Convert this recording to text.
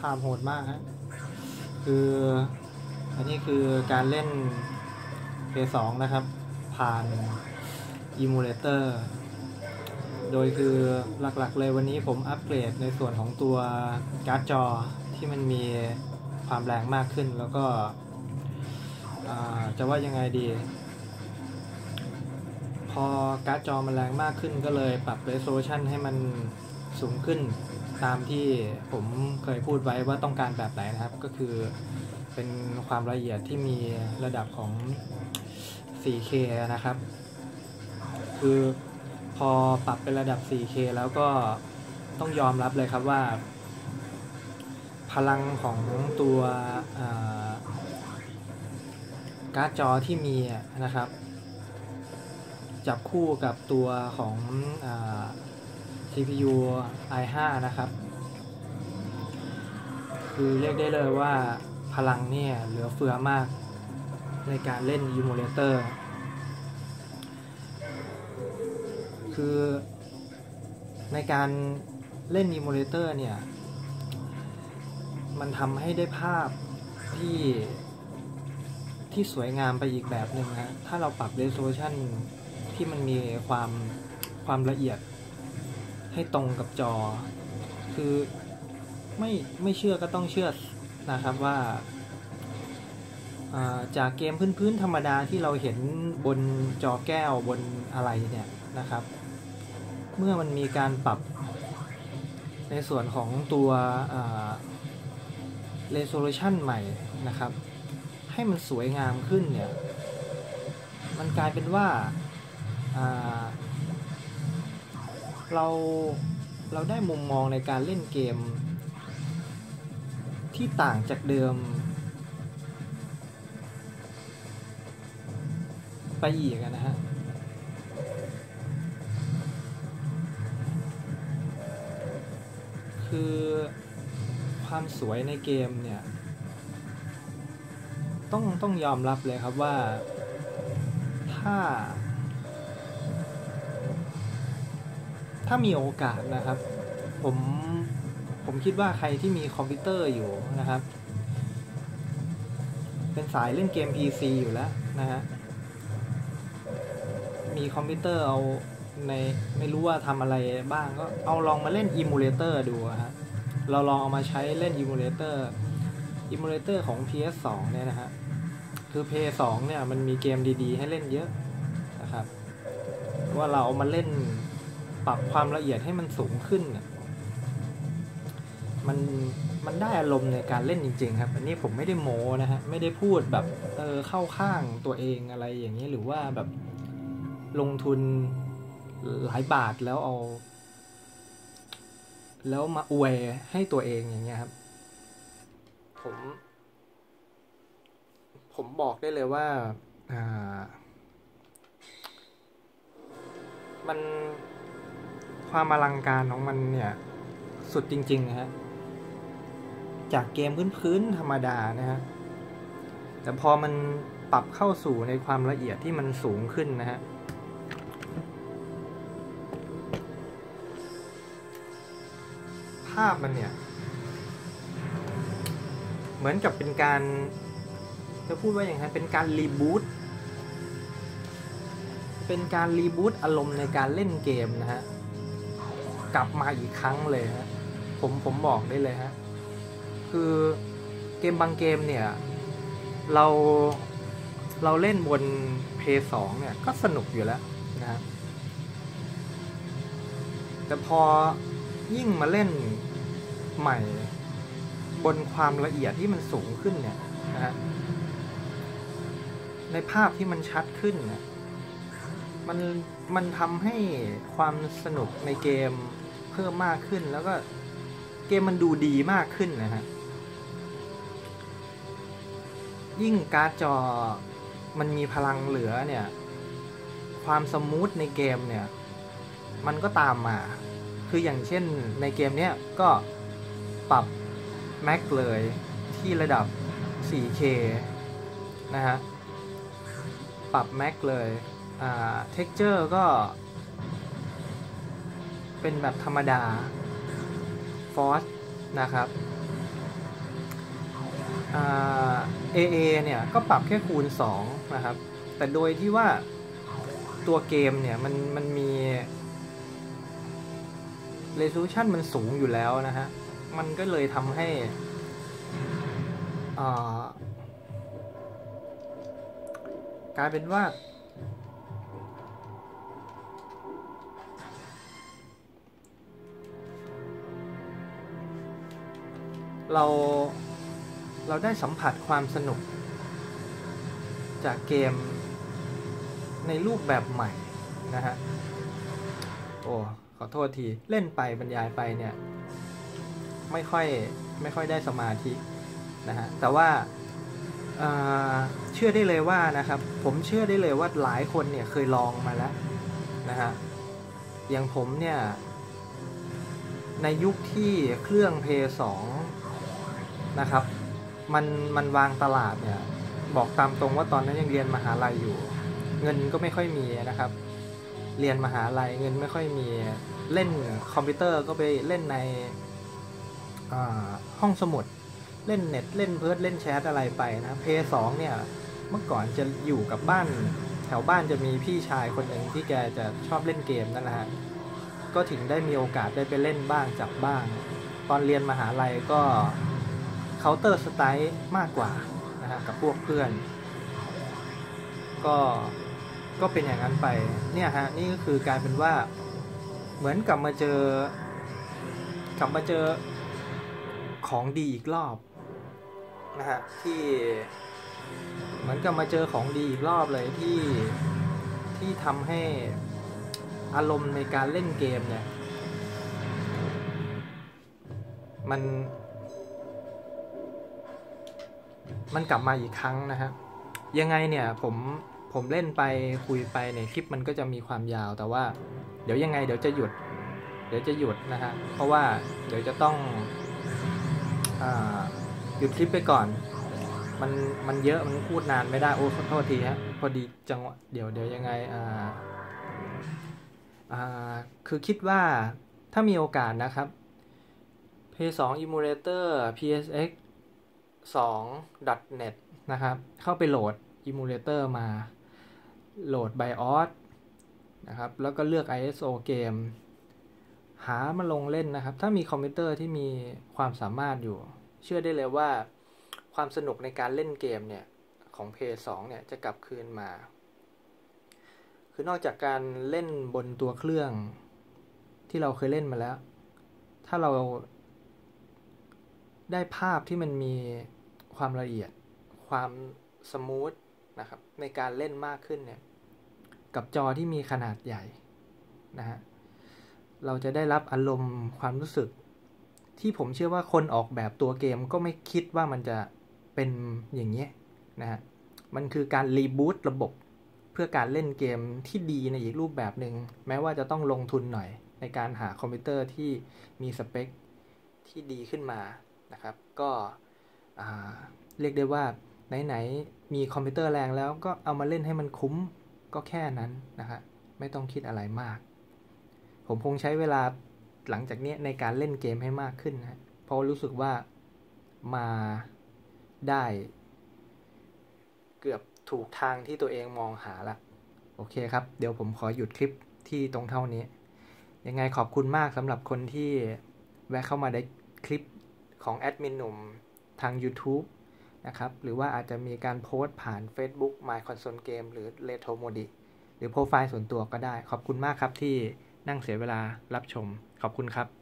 ภาพโหดมากฮะคืออันนี้คือการเล่น P2 นะครับ ผ่าน Emulator โดยคือหลักๆเลยวันนี้ผมอัปเกรดในส่วนของตัวการ์ดจอที่มันมีความแรงมากขึ้นแล้วก็จะว่ายังไงดี พอการ์ดจอมันแรงมากขึ้นก็เลยปรับ resolution ให้มันสูงขึ้น ตามที่ผมเคยพูดไว้ว่าต้องการแบบไหนนะครับ ก็คือเป็นความละเอียดที่มีระดับของ 4K นะครับ คือพอปรับเป็นระดับ 4K แล้วก็ต้องยอมรับเลยครับว่า พลังของตัวการ์ดจอที่มีนะครับ จับคู่กับตัวของอ CPU i5 นะครับ คือเรียกได้เลยว่าพลังเนี่ยเหลือเฟือมากในการเล่น Emulator คือในการเล่น Emulator เนี่ย มันทำให้ได้ภาพที่ที่สวยงามไปอีกแบบหนึ่งฮะถ้าเราปรับ resolution ที่มันมีความความละเอียด ให้ตรงกับจอ คือไม่ไม่เชื่อก็ต้องเชื่อนะครับว่าาจากเกมพื้นๆธรรมดาที่เราเห็นบนจอแก้วบนอะไรเนี่ยนะครับ เมื่อมันมีการปรับในส่วนของตัวอ่า resolution ใหม่นะครับ ให้มันสวยงามขึ้นเนี่ย มันกลายเป็นว่าอ่า เราเราได้มุมมองในการเล่นเกม ที่ต่างจากเดิม ไปอีกนะฮะคือความสวยในเกมเนี่ย ต้องต้องยอมรับเลยครับว่าถ้า ถ้ามีโอกาสนะครับ ผมผมคิดว่าใครที่มีคอมพิวเตอร์อยู่นะครับ เป็นสายเล่นเกม PC อยู่แล้วนะฮะมีคอมพิวเตอร์เอาในไม่รู้ว่าทำอะไรบ้างก็เอาลองมาเล่น Emulator ดูฮะเราลองเอามาใช้เล่น Emulator Emulator ของ PS2 เนี่ยนะฮะคือ PS2 เนี่ยมันมีเกมดีๆ ให้เล่นเยอะนะครับว่าเราเอามาเล่น ปรับความละเอียดให้มันสูงขึ้นน่ะมันมันได้อารมณ์ในการเล่นจริง ๆ ครับ อันนี้ผมไม่ได้โม้นะฮะไม่ได้พูดแบบเออเข้าข้างตัวเองอะไรอย่างนี้หรือว่าแบบลงทุนหลายบาทแล้วเอา แล้วมาอวยให้ตัวเองอย่างเงี้ยครับ ผม ผมบอกได้เลยว่า อ่า มัน ความอลังการของมันเนี่ย สุดจริง ๆ นะฮะ จากเกมพื้นๆธรรมดานะฮะ แต่พอมันปรับเข้าสู่ในความละเอียดที่มันสูงขึ้นนะฮะภาพมันเนี่ย เหมือนกับเป็นการ จะพูดว่าอย่างไรเป็นการรีบูตเป็นการรีบูตอารมณ์ในการเล่นเกมนะฮะ กลับมาอีกครั้งเลยฮะผมผมบอกได้เลยฮะคือเกมบางเกมเนี่ย เราเราเล่นบนเพย์สองเนี่ย ก็สนุกอยู่แล้วนะครับแต่พอยิ่งมาเล่นใหม่บนความละเอียดที่มันสูงขึ้นเนี่ยนะฮะในภาพที่มันชัดขึ้นนี่ยมันมันทำให้ความสนุกในเกม เพิ่มมากขึ้น แล้วก็เกมมันดูดีมากขึ้นนะฮะยิ่งการ์ดจอมันมีพลังเหลือเนี่ย ความสมูทในเกมเนี่ย มันก็ตามมา คืออย่างเช่นในเกมเนี้ยก็ปรับแม็กเลยที่ระดับ 4K นะฮะ ปรับแม็กเลย อ่า เท็กเจอร์ก็ เป็นแบบธรรมดาฟอสนะครับ AA เนี่ยก็ปรับแค่คูณ 2 นะครับ แต่โดยที่ว่าตัวเกมเนี่ยมันมันมี resolution มันสูงอยู่แล้วนะฮะ มันก็เลยทำให้กลายเป็นว่า เราเราได้สัมผัสความสนุก จากเกมในรูปแบบใหม่นะฮะ โอ้ขอโทษที เล่นไปบรรยายไปเนี่ย ไม่ค่อยไม่ค่อยได้สมาธินะฮะ แต่ว่าเชื่อได้เลยว่านะครับ ผมเชื่อได้เลยว่าหลายคนเนี่ยเคยลองมาแล้วนะฮะ อย่างผมเนี่ย ในยุคที่เครื่องเพย์สอง นะครับ มันมันวางตลาดเนี่ยบอกตามตรงว่าตอนนั้นยังเรียนมหาลัยอยู่ เงินก็ไม่ค่อยมีนะครับ เรียนมหาลัยเงินไม่ค่อยมีเล่นคอมพิวเตอร์ก็ไปเล่นในห้องสมุดเล่นเน็ตเล่นเพิร์ดเล่นแชทอะไรไปนะเพย์สองเนี่ยเมื่อก่อนจะอยู่กับบ้านแถวบ้านจะมีพี่ชายคนหนึ่งที่แกจะชอบเล่นเกมนั่นแหละฮะก็ถึงได้มีโอกาสได้ไปเล่นบ้างจับบ้าง ตอนเรียนมหาลัยก็ เคาน์เตอร์สไตล์มากกว่านะฮะกับพวกเพื่อน ก็ก็เป็นอย่างนั้นไปเนี่ยฮะนี่ก็คือกลายเป็นว่าเหมือนกลับมาเจอกลับมาเจอของดีอีกรอบนะฮะที่เหมือนกับมาเจอของดีอีกรอบเลยที่ที่ทำให้อารมณ์ในการเล่นเกมเนี่ย มัน มันกลับมาอีกครั้งนะฮะยังไงเนี่ยผมผมเล่นไปคุยไปในคลิปมันก็จะมีความยาวแต่ว่า เดี๋ยวยังไงเดี๋ยวจะหยุด เดี๋ยวจะหยุดนะฮะเพราะว่าเดี๋ยวจะต้องหยุดคลิปไปก่อน มันมันเยอะมันพูดนานไม่ได้โอ้ขอโทษทีฮะพอดีจังหวะเดี๋ยวเดี๋ยวยังไงอ่าอ่าคือคิดว่าถ้ามีโอกาสนะครับ P2 Emulator PSX 2 .net นะครับ เข้าไปโหลด Emulator มา โหลด BIOS นะครับ แล้วก็เลือก ISO เกม หามาลงเล่นนะครับ ถ้ามีคอมพิวเตอร์ที่มีความสามารถอยู่ เชื่อได้เลยว่าความสนุกในการเล่นเกมเนี่ย ของ p 2เนี่ยจะกลับคืนมา คือนอกจากการเล่นบนตัวเครื่องที่เราเคยเล่นมาแล้ว ถ้าเรา ได้ภาพที่มันมีความละเอียด ความสมูทนะครับในการเล่นมากขึ้นเนี่ยกับจอที่มีขนาดใหญ่นะฮะเราจะได้รับอารมณ์ความรู้สึก ที่ผมเชื่อว่าคนออกแบบตัวเกมก็ไม่คิดว่ามันจะเป็นอย่างนี้นะฮะมันคือการรีบูตระบบเพื่อการเล่นเกมที่ดีในอีกรูปแบบหนึง่งแม้ว่าจะต้องลงทุนหน่อยในการหาคอมพิวเตอร์ที่มีสเปคที่ดีขึ้นมา นะครับ ก็เรียกได้ว่าไหนๆมีคอมพิวเตอร์แรงแล้วก็เอามาเล่นให้มันคุ้มก็แค่นั้นนะครับไม่ต้องคิดอะไรมาก ผมคงใช้เวลาหลังจากนี้ในการเล่นเกมให้มากขึ้นนะเพราะรู้สึกว่ามาได้ เกือบถูกทางที่ตัวเองมองหาละโอเคครับ เดี๋ยวผมขอหยุดคลิปที่ตรงเท่านี้ ยังไงขอบคุณมากสำหรับคนที่แวะเข้ามาได้คลิป ของแอดมินหนุ่มทาง YouTube นะครับ หรือว่าอาจจะมีการโพสต์ผ่าน Facebook My Console Game หรือ Retro Modi หรือโปรไฟล์ส่วนตัวก็ได้ ขอบคุณมากครับที่นั่งเสียเวลารับชม ขอบคุณครับ